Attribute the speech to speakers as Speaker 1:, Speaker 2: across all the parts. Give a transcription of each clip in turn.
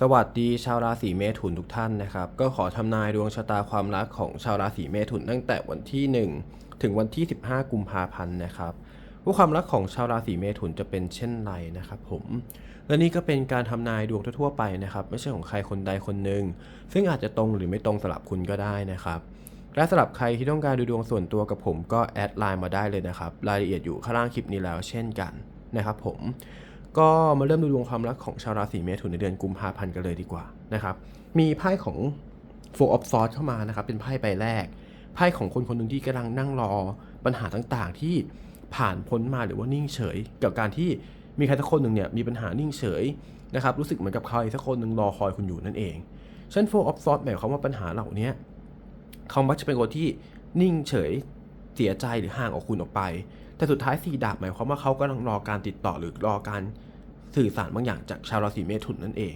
Speaker 1: สวัสดีชาวราศีเมถุนทุกท่านนะครับ ก็ขอทำนายดวงชะตาความรักของชาวราศีเมถุนตั้งแต่วันที่ 1 ถึงวันที่ 15 กุมภาพันธ์นะครับว่าความรักของชาวราศีเมถุนจะเป็นเช่นไรนะครับผมและนี่ก็เป็นการทำนายดวงทั่วไปนะครับ ไม่ใช่ของใครคนใดคนหนึ่งซึ่งอาจจะตรงหรือไม่ตรงสำหรับคุณก็ได้นะครับ และสำหรับใครที่ต้องการดูดวงส่วนตัวกับผมก็แอดไลน์มาได้เลยนะครับรายละเอียดอยู่ข้างล่างคลิปนี้แล้วเช่นกันนะครับผม ก็มาเริ่มดูดวงความรักของชาวราศีเมถุนในเดือนกุมภาพันธ์กันเลยดีกว่านะครับ มีไพ่ของ Four of Swords เข้ามานะครับ เป็นไพ่ใบแรก ไพ่ของคนคนหนึ่งที่กำลังนั่งรอปัญหาต่างๆ ที่ผ่านพ้นมาหรือว่านิ่งเฉย กับการที่มีใครสักคนหนึ่งเนี่ยมีปัญหานิ่งเฉยนะครับ รู้สึกเหมือนกับใครสักคนหนึ่งรอคอยคุณอยู่นั่นเองฉะนัน Four of Swords หมายความว่าปัญหาเหล่านี้เขามักจะเป็นคนที่นิ่งเฉยเสียใจหรือห่างออกคุณออกไป แต่สุดท้ายสี่ดาบหมายความว่าเขากำลังรอการติดต่อหรือรอการ สื่อสารบางอย่างจากชาวราศีเมถุนนั่นเอง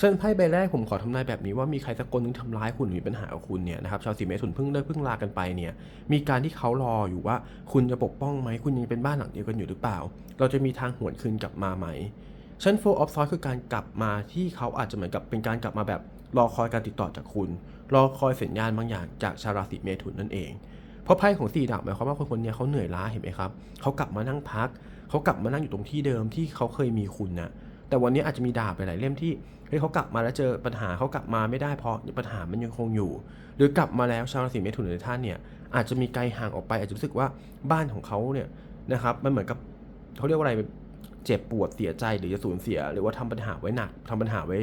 Speaker 1: ส่นไพ่ใบแรกผมขอทำนายแบบนี้ว่ามีใครสักคนนึงทำร้ายคุณหรือมีปัญหากับคุณเนี่ยนะครับชาวราศีเมถุนเพิ่งเลิกเพิ่งลากันไปเนี่ยมีการที่เขารออยู่ว่าคุณจะปกป้องไหมคุณยังเป็นบ้านหลังเดียวกันอยู่หรือเปล่า เราจะมีทางหวนคืนกลับมาไหมเชั้น Four of Swords คือการกลับมาที่เขาอาจจะเหมือนกับเป็นการกลับมาแบบ รอคอยการติดต่อจากคุณ รอคอยสัญญาณบางอย่างจากชาวราศีเมถุนนั่นเอง เพราะไพ่ของสี่ดาบหมายความว่าคนคนนี้เขาเหนื่อยล้าเห็นไหมครับเขากลับมานั่งพัก เขากลับมานั่งอยู่ตรงที่เดิมที่เขาเคยมีคุณนะแต่วันนี้อาจจะมีดาบหลายเล่มที่เฮ้ยเขากลับมาแล้วเจอปัญหาเขากลับมาไม่ได้เพราะปัญหามันยังคงอยู่ หรือกลับมาแล้วชาวราศีเมถุนหรือท่านเนี่ยอาจจะมีไกลห่างออกไปอาจจะรู้สึกว่าบ้านของเขาเนี่ยนะครับมันเหมือนกับเขาเรียกว่าอะไรเจ็บปวดเสียใจหรือจะสูญเสีย หรือว่าทำปัญหาไว้หนักทำปัญหาไว้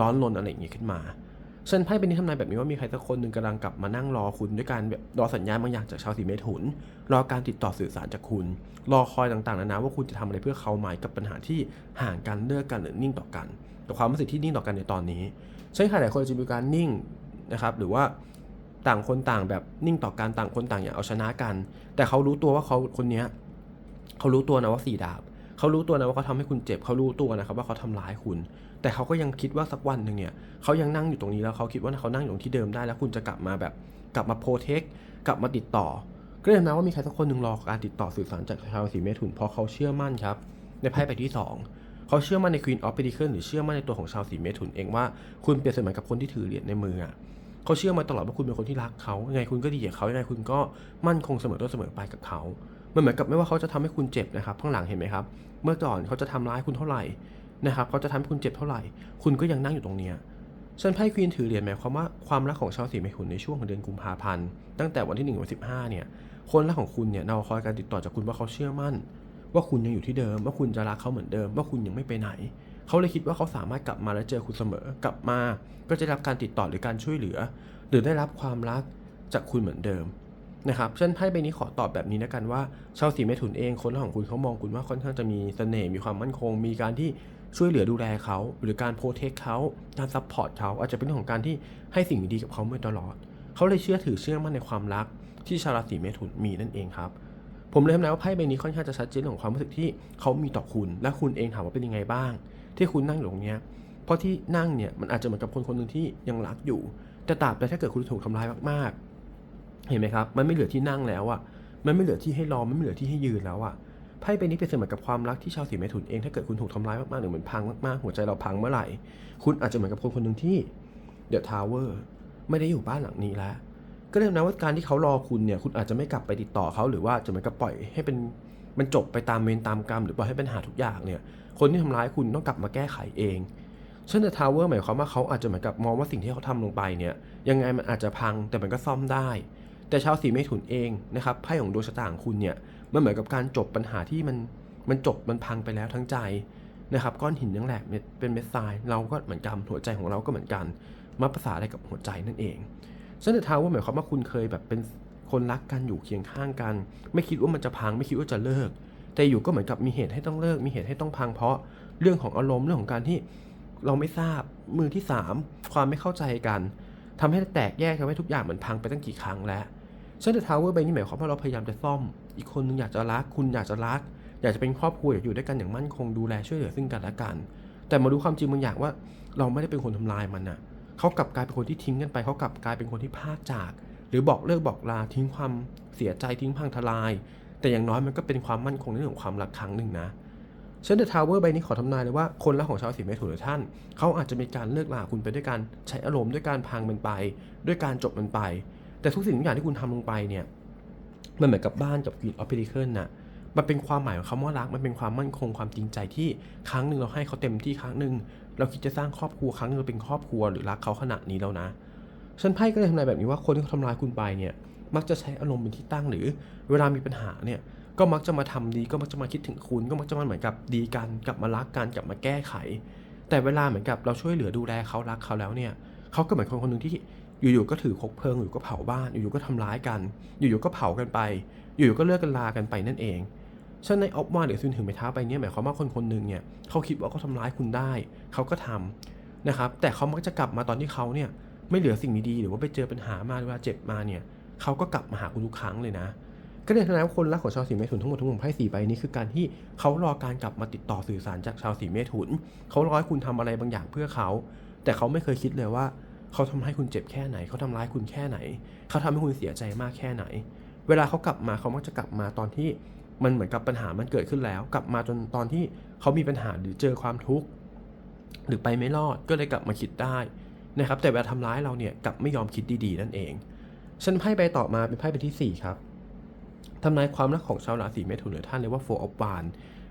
Speaker 1: ร้อนรนอะไรอย่างเงี้ยขึ้นมา ฉันไพ่เป็นนิทำนายแบบนี้ว่ามีใครสักคนหนึ่งกำลังกลับมานั่งรอคุณด้วยการแบบรอสัญญาณบางอย่างจากชาวสีเมถุน รอการติดต่อสื่อสารจากคุณ รอคอยต่างๆนานาว่าคุณจะทำอะไรเพื่อเขาไหมกับปัญหาที่ห่างกันเลิกกันหรือนิ่งต่อกัน กับความรู้สึกที่นิ่งต่อกันในตอนนี้ใช่ใครหลายคนจะมีการนิ่งนะครับหรือว่าต่างคนต่างแบบนิ่งต่อกันต่างคนต่างอย่ากเอาชนะกัน แต่เขารู้ตัวว่าเขาคนนี้เขารู้ตัวนะว่าสี่ดาบ เขารู้ตัวนะว่าเขาทำให้คุณเจ็บเขารู้ตัวนะครับว่าเขาทำร้ายคุณ แต่เขาก็ยังคิดว่าสักวันหนึ่งเนี่ยเขายังนั่งอยู่ตรงนี้แล้วเขาคิดว่าเขานั่งอยู่ที่เดิมได้แล้วคุณจะกลับมาแบบ กลับมาโปรเทคกลับมาติดต่อ ก็เลยนะว่ามีใครสักคนหนึ่งรอการติดต่อสื่อสารจากชาวราศีเมถุนเพราะเขาเชื่อมั่นครับในไพ่ใบที่สองเขาเชื่อมั่นใน Queen of Pentacles หรือเชื่อมั่นในตัวของชาวสีเมถุนเองว่าคุณเปรียบเสมือนกับคนที่ถือเหรียญในมืออะเขาเชื่อมาตลอดว่าคุณเป็นคนที่รักเขายังไงคุณก็ดีกับเขายังไงคุณก็มั่นคงเสมอต้นเสมอปกับเขา มันเหมือนกับไม่ว่าเขาจะทำให้คุณเจ็บนะครับข้างหลังเห็นไหมครับ เมื่อก่อนเขาจะทำร้ายคุณเท่าไหร่นะครับเขาจะทำให้คุณเจ็บเท่าไหร่ คุณก็ยังนั่งอยู่ตรงเนี้ยส่วนไพ่ควีนถือเหรียญหมายความว่าความรักของชาวสีเมถุนในช่วงของเดือนกุมภาพันธ์ตั้งแต่วันที่1นึ่งถึงวันสิบห้าเนี่ยคนรักของคุณเนี่ยเราคอยการติดต่อจากคุณว่าเขาเชื่อมั่น ว่าคุณยังอยู่ที่เดิม ว่าคุณจะรักเขาเหมือนเดิม ว่าคุณยังไม่ไปไหน เขาเลยคิดว่าเขาสามารถกลับมาและเจอคุณเสมอ กลับมา ก็จะรับการติดต่อหรือการช่วยเหลือ หรือได้รับความรักจากคุณเหมือนเดิม นะครับเช่นไพ่ใบนี้ขอตอบแบบนี้นะกันว่าชาวสีเมถุนเองคนของคุณเขามองคุณว่าค่อนข้างจะมีเสน่ห์มีความมั่นคง มีการที่ช่วยเหลือดูแลเขา หรือการโปรเทคเขาการซัพพอร์ตเขาอาจจะเป็นเรื่องของการที่ให้สิ่งดีกับเขามาตลอด เขาเลยเชื่อถือเชื่อมั่นในความรัก ที่ชาวราศีเมถุนมีนั่นเองครับผมเลยทำนายว่าไพ่ใบนี้ค่อนข้างจะชัดเจนของความรู้สึกที่เขามีต่อคุณ และคุณเองถามว่าเป็นยังไงบ้าง ที่คุณนั่งอยู่ตรงเนี้ยเพราะที่นั่งเนี่ยมันอาจจะเหมือนกับคนคนหนึ่งที่ยังรักอยู่แต่ตราบใดถ้าเกิดคุณถูกทำร้ายมากๆ เห็นไหมครับ มันไม่เหลือที่นั่งแล้วอะมันไม่เหลือที่ให้รอ มันไม่เหลือที่ให้ยืนแล้วอะไพ่ใบนี้เป็นเสมือนกับความรักที่ชาวสีเมถุนเอง ถ้าเกิดคุณถูกทำร้ายมากๆหรือเหมือนพังมากๆ หัวใจเราพังเมื่อไหร่ คุณอาจจะเหมือนกับคนคนหนึ่งที่เดอะทาวเวอร์ไม่ได้อยู่บ้านหลังนี้แล้ว ก็เลยนะว่าการที่เขารอคุณเนี่ย คุณอาจจะไม่กลับไปติดต่อเขาหรือว่าจะเหมือนกับปล่อยให้เป็นมันจบไปตามเวรตามกรรม หรือปล่อยให้ปัญหาทุกอย่างเนี่ย คนที่ทำร้ายคุณต้องกลับมาแก้ไขเองเช่นเดอะทาวเวอร์หมายความว่าเขาอาจจะเหมือนกับมองว่าสิ่งที่เขาทำลงไปเนี่ย ยังไงมันอาจจะพังแต่มันก็ซ่อมได้ แต่ชาวสีเมถุนเองนะครับไพ่ของดวงชะตาของคุณเนี่ยมันเหมือนกับการจบปัญหาที่มันมันจบมันพังไปแล้วทั้งใจนะครับก้อนหินยังแหลกเป็นเม็ดทรายเราก็เหมือนกันหัวใจของเราก็เหมือนกัน มาภาษาอะไรกับหัวใจนั่นเองเส้นเดอะทาวเวอร์หมายความว่าคุณเคยแบบเป็นคนรักกันอยู่เคียงข้างกัน ไม่คิดว่ามันจะพังไม่คิดว่าจะเลิก แต่อยู่ก็เหมือนกับมีเหตุให้ต้องเลิก มีเหตุให้ต้องพังเพราะเรื่องของอารมณ์เรื่องของการที่เราไม่ทราบมือที่สามความไม่เข้าใจกันทำให้แตกแยกทำให้ทุกอย่างมันพังไปตั้งกี่ครั้งแล้ว เส้นเดอะทาวเวอร์ใบนี้หมายความว่าเราพยายามจะซ่อม อีกคนนึงอยากจะรัก คุณอยากจะรัก อยากจะเป็นครอบครัวอยากอยู่ด้วยกันอย่างมั่นคงดูแลช่วยเหลือซึ่งกันและกัน แต่มาดูความจริงบางอย่างว่า เราไม่ได้เป็นคนทำลายมันน่ะเขากลับกลายเป็นคนที่ทิ้งกันไปเขากลับกลายเป็นคนที่พลากจาก หรือบอกเลิกบอกลาทิ้งความเสียใจทิ้งพังทลาย แต่อย่างน้อยมันก็เป็นความมั่นคงในเรื่องของความรักครั้งหนึ่งนะเช่นเดอะทาวเวอร์ใบนี้ขอทำนายเลยว่าคนรักของชาวราศีเมถุนหรือท่าน เขาอาจจะมีการเลิกลาคุณไปด้วยการใช้อารมณ์ด้วยการพังมันไป ด้วยการจบมันไป แต่ทุกสิ่งทุกอย่างที่คุณทำลงไปเนี่ย มันเหมือนกับบ้านกับ Queen of Pentacles น่ะ มันเป็นความหมายของคำว่ารัก มันเป็นความมั่นคงความจริงใจที่ครั้งหนึ่งเราให้เขาเต็มที่ครั้งหนึ่งเราคิดจะสร้างครอบครัวครั้งหนึงเราเป็นครอบครัวหรือรักเขาขนาดนี้แล้วนะฉันไพ่ก็เลยทำนายแบบนี้ว่าคนที่เขาทำร้ายคุณไปเนี่ยมักจะใช้อารมณ์เป็นที่ตั้งหรือ เวลามีปัญหาเนี่ยก็มักจะมาทำดีก็มักจะมาคิดถึงคุณ ก็มักจะมาเหมือนกับดีกันกลับมารักกันกลับมาแก้ไข แต่เวลาเหมือนกับเราช่วยเหลือดูแลเขารักเขาแล้วเนี่ยเขาก็เหมือนคนคนหนึ่งที่ อยู่ๆก็ถือคบเพลิงอยู่ก็เผาบ้าน อยู่ๆก็ทำร้ายกัน อยู่ๆก็เผากันไป อยู่ๆก็เลิกกันลากันไปนั่นเองฉะนั้นในออฟวานหรือซุนถึงไปท้าไปเนี่ยหมายความว่าคนคนหนึ่งเนี่ยเขาคิดว่าเขาทำร้ายคุณได้ เขาก็ทำนะครับ แต่เขามักจะกลับมาตอนที่เขาเนี่ยไม่เหลือสิ่งดีๆหรือว่าไปเจอปัญหามาเวลาเจ็บมาเนี่ยเขาก็กลับมาหาคุณทุกครั้งเลยนะก็เลยทำให้คนรักของชาวสีเมถุนทั้งหมดทั้งมวลไพ่สีใบนี้คือการที่เขารอการกลับมาติดต่อสื่อสารจากชาวสีเมถุนเขารอให้คุณทำอะไรบางอย่างเพื่อเขา แต่เขาไม่เคยคิดเลยว่า เขาทำให้คุณเจ็บแค่ไหน เขาทำร้ายคุณแค่ไหน เขาทำให้คุณเสียใจมากแค่ไหน เวลาเขากลับมาเขามักจะกลับมาตอนที่มันเหมือนกับปัญหามันเกิดขึ้นแล้ว กลับมาจนตอนที่เขามีปัญหาหรือเจอความทุกข์หรือไปไม่รอดก็เลยกลับมาคิดได้นะครับ แต่เวลาทำร้ายเราเนี่ยกลับไม่ยอมคิดดีๆนั่นเอง ฉันไพ่ใบต่อมาเป็นไพ่ใบที่สี่ครับทำนายความรักของชาวราศีเมถุนหรือท่านเรียกว่า four of bar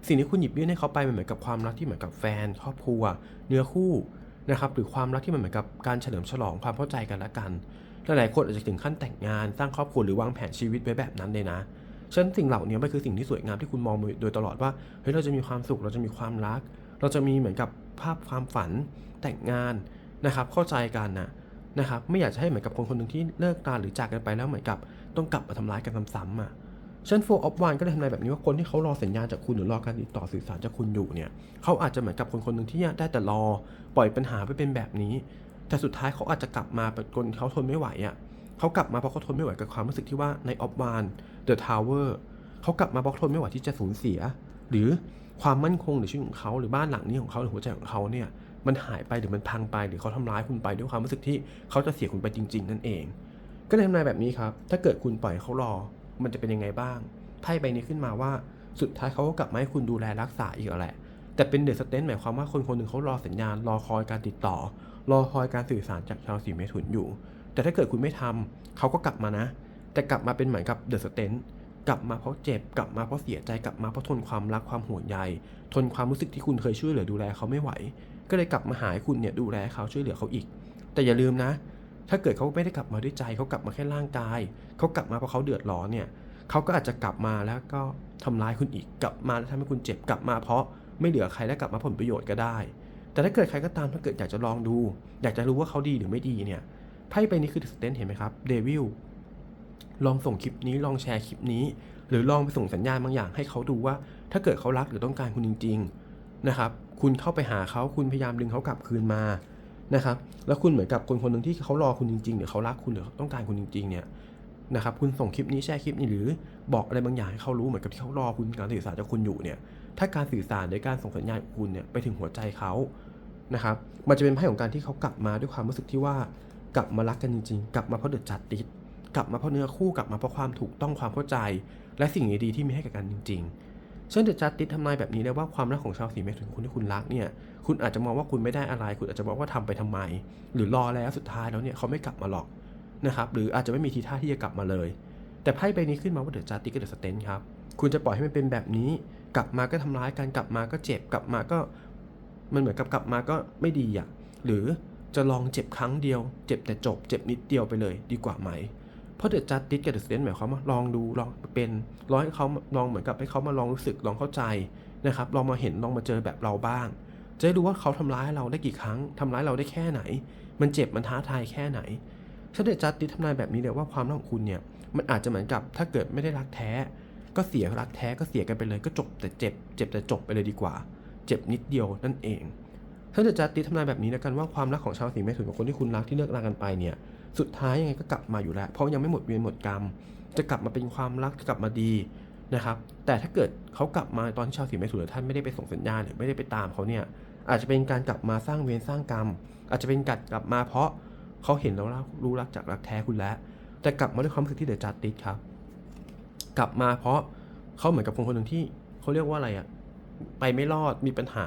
Speaker 1: สิ่งที่คุณหยิบยื่นให้เขาไปมันเหมือนกับความรักที่เหมือนกับแฟน ครอบครัว เนื้อคู่ นะครับหรือความรักที่มันเหมือนกับการเฉลิมฉลองความเข้าใจกันและกันหลายๆคนอาจจะถึงขั้นแต่งงานสร้างครอบครัวหรือวางแผนชีวิตไว้แบบนั้นเลยนะฉะนันสิ่งเหล่านี้มันคือสิ่งที่สวยงามที่คุณมองโดยตลอดว่าเฮ้ยเราจะมีความสุขเราจะมีความรัก เราจะมีเหมือนกับภาพความฝันแต่งงานนะครับเข้าใจกันนะนะครับไม่อยากจะให้เหมือนกับคนคนหนึ่งที่เลิกราหรือจากกันไปแล้วเหมือนกับต้องกลับมาทำร้ายกันซ้ำๆอะ ฉันโฟออฟวานก็เลยทำนายแบบนี้ว่าคนที่เขารอสัญญาณจากคุณหรือรอการติดต่อสื่อสารจากคุณอยู่เนี่ยเขาอาจจะเหมือนกับคนคนหนึ่งที่ได้แต่รอปล่อยปัญหาไปเป็นแบบนี้ แต่สุดท้ายเขาอาจจะกลับมาเป็นคนเขาทนไม่ไหวอะเขากลับมาเพราะเขาทนไม่ไหวกับความรู้สึกที่ว่าในออฟวานเดอะทาวเวอร์เขากลับมาเพราะทนไม่ไหวที่จะสูญเสีย หรือความมั่นคงในชีวิตของเขาหรือบ้านหลังนี้ของเขาหรือหัวใจของเขาเนี่ยมันหายไปหรือมันพังไปหรือเขาทำร้ายคุณไปด้วยความรู้สึกที่เขาจะเสียคุณไปจริง ๆ นั่นเอง ก็เลยทำนายแบบนี้ครับ ถ้าเกิดคุณปล่อยเขารอ มันจะเป็นยังไงบ้างไพ่ใบนี้ขึ้นมาว่าสุดท้ายเขาก็กลับมาให้คุณดูแลรักษาอีกแหละ แต่เป็นเดอะสเตนหมายความว่าคนคนหนึ่งเขารอสัญญาณ รอคอยการติดต่อ รอคอยการสื่อสารจากชาวสีเมถุนอยู่ แต่ถ้าเกิดคุณไม่ทำเขาก็กลับมานะ แต่กลับมาเป็นเหมือนกับเดอะสเตนกลับมาเพราะเจ็บ กลับมาเพราะเสียใจ กลับมาเพราะทนความรักความห่วงใย ทนความรู้สึกที่คุณเคยช่วยเหลือดูแลเขาไม่ไหว ก็เลยกลับมาหาคุณเนี่ยดูแลเขาช่วยเหลือเขาอีก แต่อย่าลืมนะ ถ้าเกิดเขาไม่ได้กลับมาด้วยใจเขากลับมาแค่ร่างกาย เขากลับมาเพราะเขาเดือดร้อนเนี่ยเขาก็อาจจะกลับมาแล้วก็ทำร้ายคุณอีกกลับมาแล้วทำให้คุณเจ็บกลับมาเพราะไม่เหลือใครและกลับมาผลประโยชน์ก็ได้ แต่ถ้าเกิดใครก็ตามถ้าเกิดอยากจะลองดู อยากจะรู้ว่าเขาดีหรือไม่ดีเนี่ยไพ่ใบนี้คือสเตนเห็นไหมครับเดวิลลองส่งคลิปนี้ลองแชร์คลิปนี้ หรือลองไปส่งสัญญาณบางอย่างให้เขาดูว่า ถ้าเกิดเขารักหรือต้องการคุณจริง ๆ นะครับ คุณเข้าไปหาเขาคุณพยายามดึงเขากลับคืนมา นะครับ แล้วคุณเหมือนกับคนคนหนึ่งที่เขารอคุณจริงๆหรือเขารักคุณหรือต้องการคุณจริงๆเนี่ยนะครับ คุณส่งคลิปนี้แชร์คลิปนี้หรือบอกอะไรบางอย่างให้เขารู้เหมือนกับที่เขารอคุณการสื่อสารจากคุณอยู่เนี่ย ถ้าการสื่อสารโดยการส่งสัญญาณของคุณเนี่ยไปถึงหัวใจเขานะครับ มันจะเป็นไพ่ของการที่เขากลับมาด้วยความรู้สึกที่ว่ากลับมารักกันจริงๆ กลับมาเพราะเดือดจัดติดกลับมาเพราะเนื้อคู่กลับมาเพราะความถูกต้องความเข้าใจ และสิ่งดีๆที่มีให้กับกันจริง ๆ เช่นเดอะจัดติดทำนายแบบนี้เลยว่าความรักของชาวสีเมถุนคุณที่คุณรักเนี่ย คุณอาจจะมองว่าคุณไม่ได้อะไร คุณอาจจะมองว่าทำไปทำไม หรือรอแล้วสุดท้ายแล้วเนี่ยเขาไม่กลับมาหรอกนะครับ หรืออาจจะไม่มีทีท่าที่จะกลับมาเลย แต่ไพ่ใบนี้ขึ้นมาว่าเดอะจัดติดกับเดอะสเตนครับ คุณจะปล่อยให้มันเป็นแบบนี้ กลับมาก็ทำร้ายกัน กลับมาก็เจ็บ กลับมาก็ มันเหมือนกับกลับมาก็ไม่ดีอะหรือจะลองเจ็บครั้งเดียว เจ็บแต่จบ เจ็บนิดเดียวไปเลย ดีกว่าไหม เพราะเดอะจัดติดกับเดอะสเตนหมายความว่าลองดูลองเป็นลองให้เขาลองเหมือนกับให้เขามาลองรู้สึกลองเข้าใจนะครับลองมาเห็นลองมาเจอแบบเราบ้าง จะได้รู้ว่าเขาทำร้ายเราได้กี่ครั้งทำร้ายเราได้แค่ไหน มันเจ็บมันท้าทายแค่ไหนฉันเดอะจัดติดทำนายแบบนี้เลยว่าความรักของคุณเนี่ยมันอาจจะเหมือนกับถ้าเกิดไม่ได้รักแท้ ก็เสียรักแท้ก็เสียกันไปเลยก็จบแต่เจ็บ เจ็บแต่จบไปเลยดีกว่า เจ็บนิดเดียวนั่นเองถ้าเดอะจัดติดทำนายแบบนี้แล้วกันว่าความรักของชาวสีเมถุนกับคนที่คุณรักที่เลิกรากันไปเนี่ย สุดท้ายยังไงก็กลับมาอยู่แล้ว เพราะยังไม่หมดเวรหมดกรรม จะกลับมาเป็นความรักจะกลับมาดีนะครับ แต่ถ้าเกิดเขากลับมาตอนที่ชาวสีเมถุนหรือท่านไม่ได้ไปส่งสัญญาณหรือไม่ได้ไปตามเขาเนี่ยอาจจะเป็นการกลับมาสร้างเวรสร้างกรรม อาจจะเป็นการกลับมาเพราะเขาเห็นแล้วรู้รักจากรักแท้คุณแล้ว แต่กลับมาด้วยความรู้สึกที่เดือะจัดติดครับ กลับมาเพราะเขาเหมือนกับคนคนหนึ่งที่เขาเรียกว่าอะไรอะไปไม่รอดมีปัญหา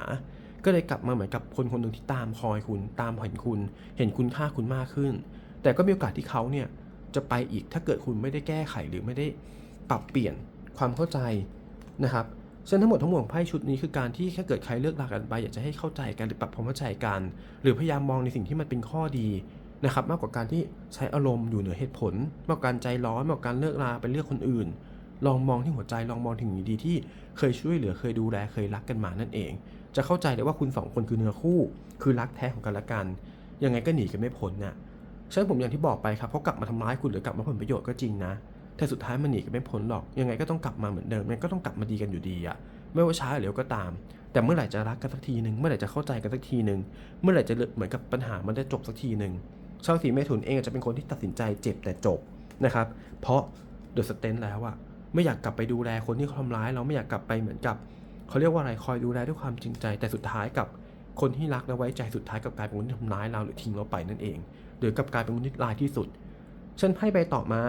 Speaker 1: ก็เลยกลับมาเหมือนกับคนคนหนึ่งที่ตามคอยคุณ ตามเห็นคุณ เห็นคุณค่าคุณมากขึ้น แต่ก็มีโอกาสที่เขาเนี่ยจะไปอีกถ้าเกิดคุณไม่ได้แก้ไขหรือไม่ได้ปรับเปลี่ยนความเข้าใจนะครับฉะนั้นทั้งหมดทั้งมวลของไพ่ชุดนี้คือการที่ถ้าเกิดใครเลิกลากันไปอยากจะให้เข้าใจกันหรือปรับความเข้าใจกัน หรือพยายามมองในสิ่งที่มันเป็นข้อดีนะครับมากกว่าการที่ใช้อารมณ์อยู่เหนือเหตุผล มากกว่าการใจร้อนมากกว่าการเลิกลาไปเลือกคนอื่น ลองมองที่หัวใจลองมองถึงดีที่เคยช่วยเหลือเคยดูแลเคยรักกันมานั่นเอง จะเข้าใจเลยว่าคุณสองคนคือเนื้อคู่ คือรักแท้ของกันและกัน ยังไงก็หนีกันไม่พ้นน่ะ ฉะนั้นผมอย่างที่บอกไปครับเขากลับมาทำร้ายคุณหรือกลับมาผลประโยชน์ก็จริงนะ แต่สุดท้ายมันหนีกันไม่พ้นหรอก ยังไงก็ต้องกลับมาเหมือนเดิมยังไงก็ต้องกลับมาดีกันอยู่ดีอะไม่ว่าช้าหรือเร็วก็ตาม แต่เมื่อไหร่จะรักกันสักทีหนึ่งเมื่อไหร่จะเข้าใจกันสักทีหนึ่งเมื่อไหร่จะเหมือนกับปัญหามันได้จบสักทีหนึ่งชาวสีเมถุนเองอาจจะเป็นคนที่ตัดสินใจเจ็บแต่จบนะครับ เพราะเดอะสเตนแล้วอะไม่อยากกลับไปดูแลคนที่เขาทำร้าย เราไม่อยากกลับไปเหมือนกับเขาเรียกว่าอะไรคอยดูแลด้วยความจริงใจ แต่สุดท้ายกับคนที่รักและไว้ใจสุดท้ายกับกลายเป็นคนที่ทำร้ายเราหรือทิ้งเราไปนั่นเอง หรือกับกลายเป็นคนที่ร้ายที่สุด ฉันให้ใบต่อมา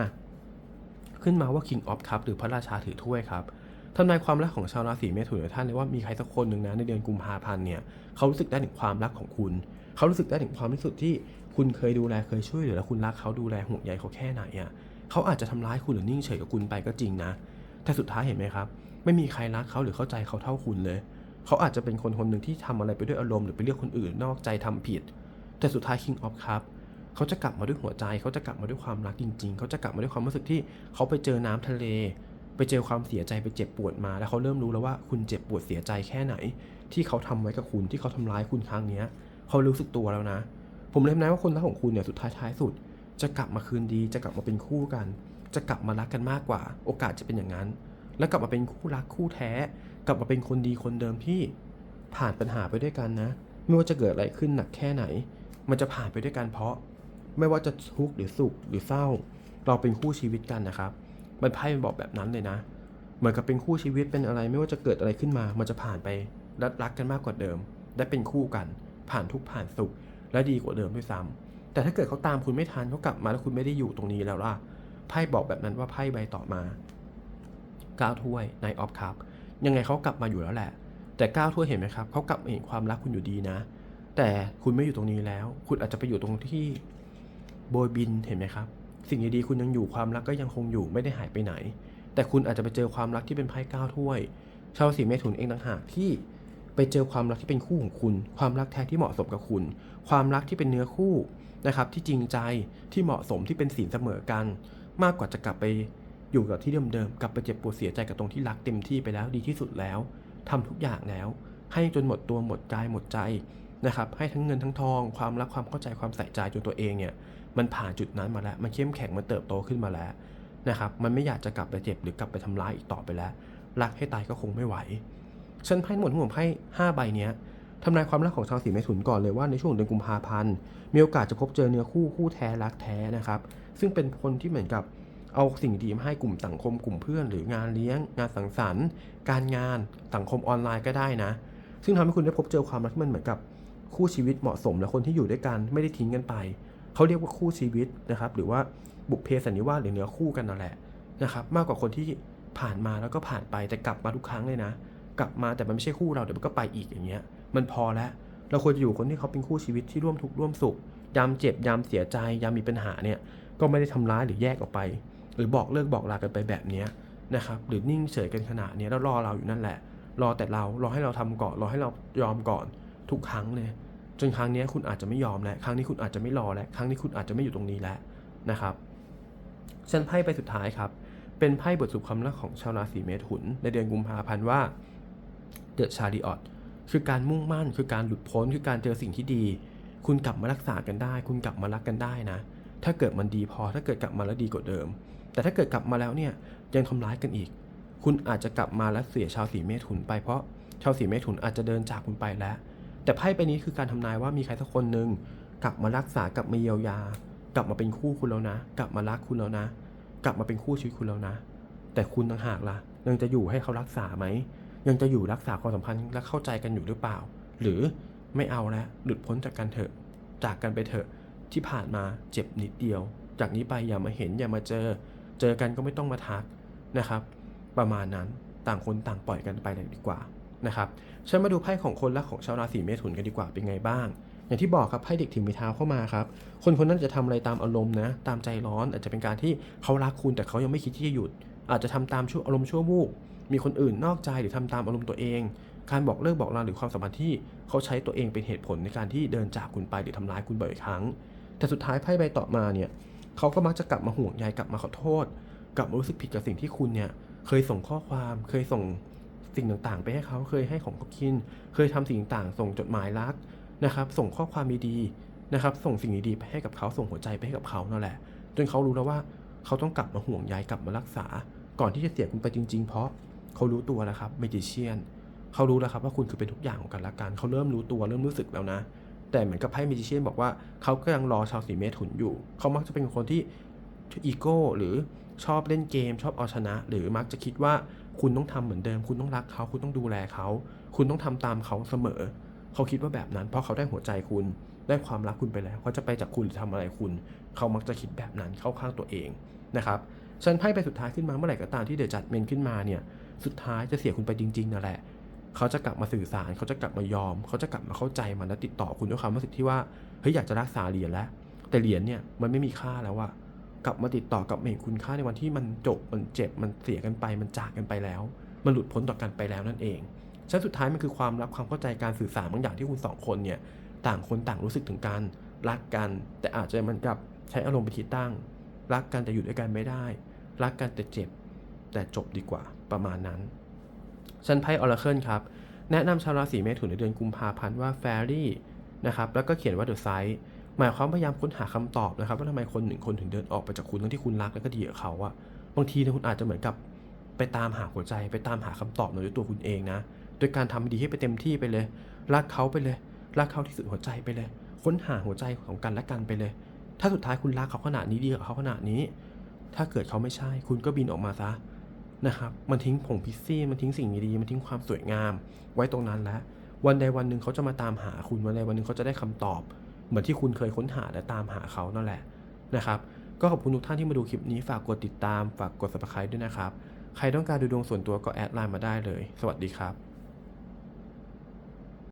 Speaker 1: ขึ้นมาว่า King of Cup หรือพระราชาถือถ้วยครับทำนายความรักของชาวราศีเมถุนหลายท่านเลยว่ามีใครสักคนหนึ่งนะในเดือนกุมภาพันธ์เนี่ยเขารู้สึกได้ถึงความรักของคุณ เขารู้สึกได้ถึงความรู้สึกที่คุณเคยดูแลเคยช่วยเหลือและคุณรักเขาดูแลห่วงใยเขาแค่ไหนอะเขาอาจจะทำร้ายคุณหรือนิ่งเฉยกับคุณไปก็จริงนะ แต่สุดท้ายเห็นไหมครับ ไม่มีใครรักเขาหรือเข้าใจเขาเท่าคุณเลย เขาอาจจะเป็นคนคนหนึ่งที่ทำอะไรไปด้วยอารมณ์หรือไปเลือกคนอื่นนอกใจทำผิด แต่สุดท้าย King of Cup เขาจะกลับมาด้วยหัวใจ เขาจะกลับมาด้วยความรักจริง ๆ เขาจะกลับมาด้วยความรู้สึกที่เขาไปเจอน้ำทะเล ไปเจอความเสียใจไปเจ็บปวดมา แล้วเขาเริ่มรู้แล้วว่าคุณเจ็บปวดเสียใจแค่ไหน ที่เขาทำไว้กับคุณที่เขาทำร้ายคุณครั้งเนี้ยเขารู้สึกตัวแล้วนะ ผมเลยทำนายว่าคนรักของคุณเนี่ยสุดท้ายท้ายสุด จะกลับมาคืนดี จะกลับมาเป็นคู่กัน จะกลับมารักกันมากกว่า โอกาสจะเป็นอย่างนั้น แล้วกลับมาเป็นคู่รักคู่แท้ กลับมาเป็นคนดีคนเดิมที่ผ่านปัญหาไปด้วยกันนะ ไม่ว่าจะเกิดอะไรขึ้นหนักแค่ไหน มันจะผ่านไปด้วยกันเพราะ ไม่ว่าจะทุกข์หรือสุขหรือเศร้า เราเป็นคู่ชีวิตกันนะครับ มันไพ่บอกแบบนั้นเลยนะ เหมือนกับเป็นคู่ชีวิตเป็นอะไร ไม่ว่าจะเกิดอะไรขึ้นมา มันจะผ่านไปรักกันมากกว่าเดิม ได้เป็นคู่กัน ผ่านทุกข์ผ่านสุข และดีกว่าเดิมด้วยซ้ำแต่ถ้าเกิดเขาตามคุณไม่ทันเขากลับมาแล้วคุณไม่ได้อยู่ตรงนี้แล้วล่ะ ไพ่บอกแบบนั้นว่าไพ่ใบต่อมาก้าวถ้วยในออฟคัพยังไงเขากลับมาอยู่แล้วแหละ แต่ก้าวถ้วยเห็นไหมครับเขากลับมาเห็นความรักคุณอยู่ดีนะ แต่คุณไม่อยู่ตรงนี้แล้ว คุณอาจจะไปอยู่ตรงที่ โบยบินเห็นไหมครับ สิ่งดีๆคุณยังอยู่ความรักก็ยังคงอยู่ไม่ได้หายไปไหน แต่คุณอาจจะไปเจอความรักที่เป็นไพ่ก้าวถ้วย ชาวราศีเมถุนเองต่างหากที่ไปเจอความรักที่เป็นคู่ของคุณ ความรักแท้ที่เหมาะสมกับคุณ ความรักที่เป็นเนื้อคู่นะครับ ที่จริงใจที่เหมาะสมที่เป็นสีลเสมอกัน มากกว่าจะกลับไปอยู่กับที่เดิมๆกลับไปเจ็บปวดเสียใจกับตรงที่รักเต็มที่ไปแล้วดีที่สุดแล้วทำทุกอย่างแล้ว ให้จนหมดตัวหมดกายหมดใจนะครับ ให้ทั้งเงินทั้งทอง ความรักความเข้าใจความใส่ใจจนตัวเองเนี่ย มันผ่านจุดนั้นมาแล้ว มันเข้มแข็งมันเติบโตขึ้นมาแล้วนะครับ มันไม่อยากจะกลับไปเจ็บหรือกลับไปทำร้ายอีกต่อไปแล้ว รักให้ตายก็คงไม่ไหวฉันไพ่หมดทั้งหมดไพ่ห้าใบเนี้ยทำนายความรักของชาวสีเมถุนก่อนเลยว่าในช่วงเดือนกุมภาพันธ์มีโอกาสจะพบเจอเนื้อคู่คู่แท้รักแท้นะครับ ซึ่งเป็นคนที่เหมือนกับเอาสิ่งดีมาให้กลุ่มสังคมกลุ่มเพื่อน หรืองานเลี้ยง งานสังสรรค์ การงานสังคมออนไลน์ก็ได้นะ ซึ่งทำให้คุณได้พบเจอความรักที่มันเหมือนกับคู่ชีวิตเหมาะสมและคนที่อยู่ด้วยกันไม่ได้ทิ้งกันไป เขาเรียกว่าคู่ชีวิตนะครับ หรือว่าบุพเพสันนิวาสหรือเนื้อคู่กันนั่นแหละนะครับมากกว่าคนที่ผ่านมาแล้วก็ผ่านไปแต่กลับมาทุกครั้งเลยนะ กลับมาแต่มันไม่ใช่คู่เราเดี๋ยวมันก็ไปอีกอย่างเงี้ย มันพอแล้วเราควรจะอยู่คนที่เขาเป็นคู่ชีวิตที่ร่วมทุกข์ร่วมสุข ยามเจ็บยามเสียใจยามมีปัญหาเนี่ยก็ไม่ได้ทำร้ายหรือแยกออกไป หรือบอกเลิกบอกลากันไปแบบนี้นะครับหรือนิ่งเฉยกันขนาดนี้แล้วรอเราอยู่นั่นแหละ รอแต่เรารอให้เราทำก่อนรอให้เรายอมก่อนทุกครั้งเลย จนครั้งนี้คุณอาจจะไม่ยอมแล้วครั้งนี้คุณอาจจะไม่รอแล้วครั้งนี้คุณอาจจะไม่อยู่ตรงนี้แล้วนะครับฉันไพ่ไปสุดท้ายครับ เป็นไพ่บทสุขความรักของชาวราศีเมถุน ในเดือนกุมภาพันธ์ว่าเดอะชาริออตคือการมุ่งมั่นคือการหลุดพ้นคือการเจอสิ่งที่ดี คุณกลับมารักษากันได้ คุณกลับมารักกันได้นะ ถ้าเกิดมันดีพอถ้าเกิดกลับมาแล้วดีกว่าเดิม แต่ถ้าเกิดกลับมาแล้วเนี่ยยังทำร้ายกันอีก คุณอาจจะกลับมาแล้วเสียชาวสีเมถุนไปเพราะชาวสีเมถุนอาจจะเดินจากคุณไปแล้ว แต่ไพ่ใบนี้คือการทำนายว่ามีใครสักคนหนึ่งกลับมารักษากลับมาเยียวยา กลับมาเป็นคู่คุณแล้วนะ กลับมารักคุณแล้วนะ กลับมาเป็นคู่ชีวิตคุณแล้วนะ แต่คุณต่างหากล่ะ ยังจะอยู่ให้เขารักษาไหมยังจะอยู่รักษาความสัมพันธ์และเข้าใจกันอยู่หรือเปล่า หรือไม่เอาแล้วหลุดพ้นจากกันเถอะ จากกันไปเถอะที่ผ่านมาเจ็บนิดเดียว จากนี้ไปอย่ามาเห็นอย่ามาเจอ เจอกันก็ไม่ต้องมาทักนะครับ ประมาณนั้นต่างคนต่างปล่อยกันไปเลยดีกว่า นะครับฉันมาดูไพ่ของคนรักของชาวราศีเมถุนกันดีกว่าเป็นไงบ้าง อย่างที่บอกครับไพ่เด็กถือม้เท้าเข้ามาครับคนคนนั้นจะทำอะไรตามอารมณ์นะ ตามใจร้อนอาจจะเป็นการที่เขารักคุณแต่เขายังไม่คิดที่จะหยุด อาจจะทำตามชั่วอารมณ์ชั่ววูบมีคนอื่นนอกใจหรือทำตามอารมณ์ตัวเอง การบอกเลิกบอกลาหรือความสัมพันธ์ที่เขาใช้ตัวเองเป็นเหตุผลในการที่เดินจากคุณไปหรือทำร้ายคุณบ่อยครั้ง แต่สุดท้ายไพ่ใบต่อมาเนี่ยเขาก็มักจะกลับมาห่วงใยกลับมาขอโทษ กลับมารู้สึกผิดกับสิ่งที่คุณเนี่ยเคยส่งข้อความเคยส่ง สิ่งต่างๆ ไปให้เขาเคยให้ของเขากิน เคยทำสิ่งต่างๆ ส่งจดหมายรักนะครับ ส่งข้อความดีๆนะครับ ส่งสิ่งดีๆไปให้กับเขาส่งหัวใจไปให้กับเขานั่นแหละ จนเขารู้แล้วว่าเขาต้องกลับมาห่วงใยกลับมารักษา ก่อนที่จะเสียคุณไปจริง ๆ เพราะเขารู้ตัวแล้วครับเมจิเชียนเขารู้แล้วครับว่าคุณคือเป็นทุกอย่างของกันและกันเขาเริ่มรู้ตัวเริ่มรู้สึกแล้วนะ แต่เหมือนกับไพ่เมจิเชียนบอกว่าเขาก็ยังรอชาวสีเมถุนอยู่ เขามักจะเป็นคนที่อีโก้หรือชอบเล่นเกม ชอบเอาชนะ หรือมักจะคิดว่า คุณต้องทำเหมือนเดิม คุณต้องรักเขา คุณต้องดูแลเขา คุณต้องทำตามเขาเสมอ เขาคิดว่าแบบนั้น เพราะเขาได้หัวใจคุณ ได้ความรักคุณไปแล้ว เขาจะไปจากคุณหรือทำอะไรคุณ เขามักจะคิดแบบนั้นเข้าข้างตัวเองนะครับฉันไพ่ไปสุดท้ายขึ้นมาเมื่อไหร่ก็ตามที่เดอะจัดเมนขึ้นมาเนี่ย สุดท้ายจะเสียคุณไปจริงๆนั่นแหละ เขาจะกลับมาสื่อสาร เขาจะกลับมายอม เขาจะกลับมาเข้าใจมันและติดต่อคุณด้วยความรู้สึกที่ว่า เฮ้ยอยากจะรักษาเหรียญแล้ว แต่เหรียญเนี่ยมันไม่มีค่าแล้วอะ กลับมาติดต่อกับเห็นคุณค่าในวันที่มันจบมันเจ็บมันเสียกันไป มันจากกันไปแล้ว มันหลุดพ้นต่อกันไปแล้วนั่นเองชั้นสุดท้ายมันคือความรักความเข้าใจการสื่อสารบางอย่างที่คุณสองคนเนี่ยต่างคนต่างรู้สึกถึงกันรักกัน แต่อาจจะมันกับใช้อารมณ์เป็นที่ตั้ง รักกันแต่อยู่ด้วยกันไม่ได้ รักกันแต่เจ็บ แต่จบดีกว่าประมาณนั้นฉันไพ่ออร์เคิลครับแนะนำชาวราศีเมถุนในเดือนกุมภาพันธ์ว่าแฟรี่นะครับแล้วก็เขียนว่าเดอะไซส์ หมายความพยายามค้นหาคำตอบนะครับว่าทำไมคนหนึ่งคนถึงเดินออกไปจากคุณทั้งที่คุณรักแล้วก็ดีกับเขาอะบางทีนี่ยคุณอาจจะเหมือนกับไปตามหาหัวใจ ไปตามหาคำตอบในด้วยตัวคุณเองนะโดยการทำดีให้ไปเต็มที่ไปเลยรักเขาไปเลยรักเขาที่สุดหัวใจไปเลย ค้นหาหัวใจของกันและกันไปเลย ถ้าสุดท้ายคุณรักเขาขนาดนี้ดีกับเขาขนาดนี้ ถ้าเกิดเขาไม่ใช่ คุณก็บินออกมาซะนะครับ มันทิ้งผงพิซซี่ มันทิ้งสิ่งดีๆ มันทิ้งความสวยงาม ไว้ตรงนั้นแล้ว วันใดวันหนึ่งเขาจะมาตามหาคุณ วันใดวันหนึ่งเขาจะได้คำตอบ เหมือนที่คุณเคยค้นหาและตามหาเขานั่นแหละนะครับ ก็ขอบคุณทุกท่านที่มาดูคลิปนี้ฝากกดติดตามฝากกด subscribe ด้วยนะครับ ใครต้องการดูดวงส่วนตัวก็แอดไลน์มาได้เลย สวัสดีครับ